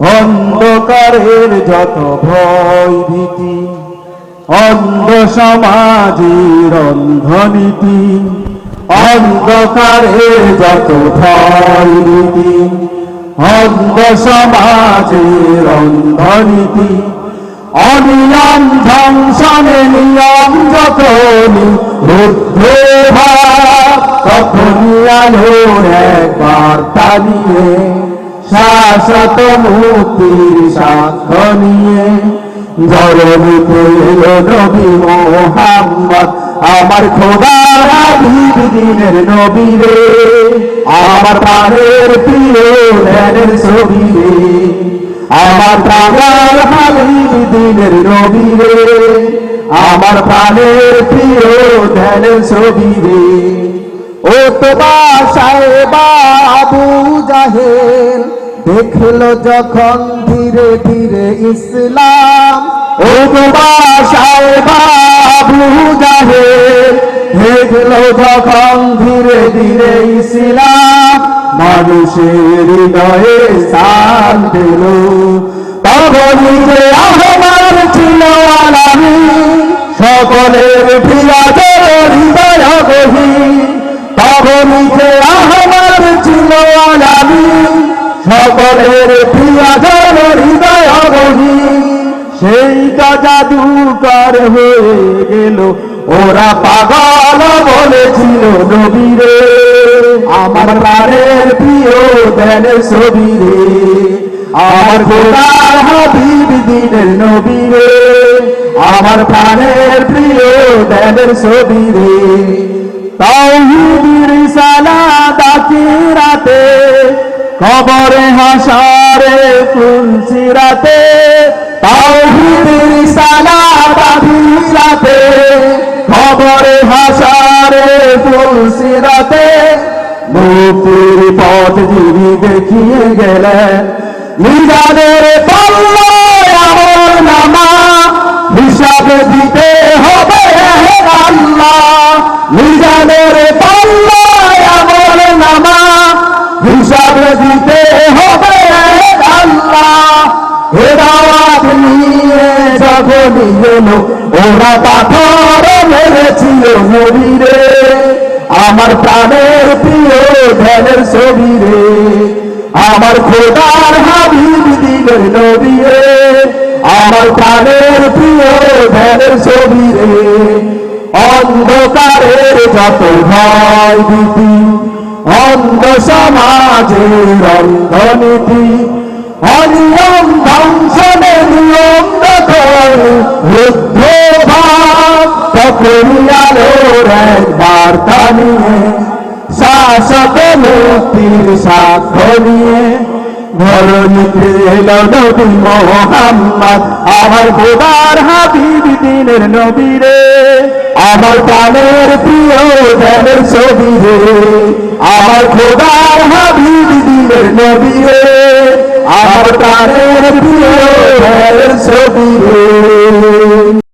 অন্ধকারের যত ভয় ভীতি অন্ধ সমাজের অন্ধনীতি, অন্ধকারের যত ভয় ভীতি অন্ধ সমাজের অন্ধনীতি, অনিয়ম ধ্বংসনে নিয়ম যখনই রুদ্ধ তখনই আলোর একবার তানিয়ে শাশ্বত মুক্তির সাক্ষ্য নিয়ে জরনিতে এলো নবী মোহাম্মদ। আমার খোদার দিনের নবী রে। আমার প্রাণের প্রিয় ধ্যানের ছবি রে। আমার প্রাণের হাবিব দিনের নবী রে। আমার প্রাণের প্রিয় ধ্যানের ছবি রে। ও তো বাসায় বাবু জাহেল, দেখল যখন ধীরে ধীরে ইসলাম। ও তো বাসায় বাবু জাহেল, দেখল যখন ধীরে ধীরে ইসলাম, মানুষের হৃদয়ে স্থান পেল। তখনই যে আহ্বান ছিল আলামী, সকলের সকলের প্রিয়াদের হৃদয় গভীর সেইটা জাদুকর হয়ে গেল। ওরা পাগল বলেছিল নবীরে আমার প্রাণের প্রিয় দেন ছবিরে আমার খোদার হাবিব দিনের নবীরে আমার প্রাণের প্রিয় দেনের ছবিরে কবরে হাসারে ফুলসিরাতে তাওহীদের সালাত আখিরাতে কবরে হাসারে ফুলসিরাতে মুক্তির পথ যিনি দেখিয়ে গেলেন, নিজাদের পাল্লায় আমার নামা হিসাবে দিতে হবে হিসাবে দিতে হবে আল্লাহ। ওরা পাথর মেরেছিল নবীরে আমার প্রাণের প্রিয় ধ্যানের ছবি রে আমার খোদার হাবিব দিনের নবী রে আমার প্রাণের প্রিয় ধ্যানের ছবি রে অন্ধকারের যত ভয় ভীতি অন্ধ সমাজের অন্ধনীতি, অনিয়ম ধ্বংসনে নিয়ম দখল রুদ্ধ ভাব আলোর একবার নিয়ে শাসক মুক্তির সাক্ষ্য নিয়ে ধরণীতে এলো নবী মোহাম্মদ, আমার খোদার হাবিব দিনের নবী রে আমার প্রাণের প্রিয় ধ্যানের ছবি রে, আমার খোদার হাবিব দিনের নবী রে, আমার প্রাণের প্রিয় ধ্যানের ছবি রে।